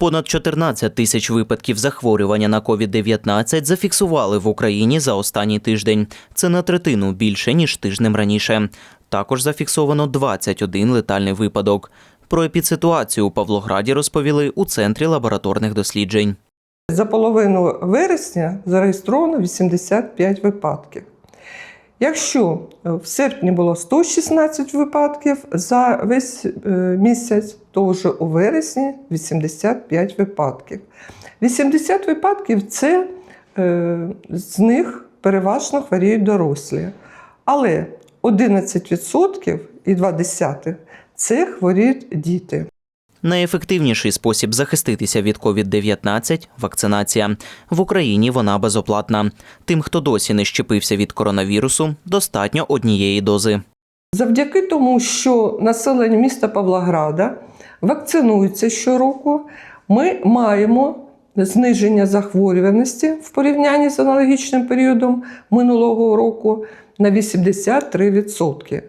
Понад 14 тисяч випадків захворювання на COVID-19 зафіксували в Україні за останній тиждень. Це на третину більше ніж тижнем раніше. Також зафіксовано 21 летальний випадок. Про епідситуацію у Павлограді розповіли у центрі лабораторних досліджень. За половину вересня зареєстровано 85 випадків. Якщо е, в серпні було 116 випадків за весь е, місяць, то вже у вересні 85 випадків. 80 випадків це е, з них переважно хворіють дорослі. Але 11% і 2 це хворіють діти. Найефективніший спосіб захиститися від COVID-19 – вакцинація. В Україні вона безоплатна. Тим, хто досі не щепився від коронавірусу, достатньо однієї дози. Завдяки тому, що населення міста Павлограда вакцинується щороку, ми маємо зниження захворюваності в порівнянні з аналогічним періодом минулого року на 83%.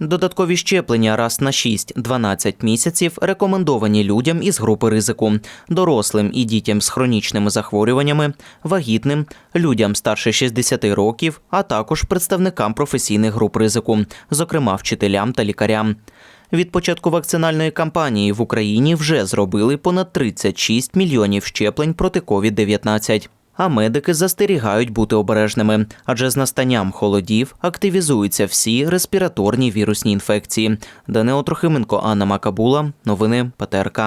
Додаткові щеплення раз на 6-12 місяців рекомендовані людям із групи ризику – дорослим і дітям з хронічними захворюваннями, вагітним, людям старше 60 років, а також представникам професійних груп ризику, зокрема вчителям та лікарям. Від початку вакцинальної кампанії в Україні вже зробили понад 36 мільйонів щеплень проти COVID-19. А медики застерігають бути обережними, адже з настанням холодів активізуються всі респіраторні вірусні інфекції. Данило Трохименко, Анна Макабула. Новини ПТРК.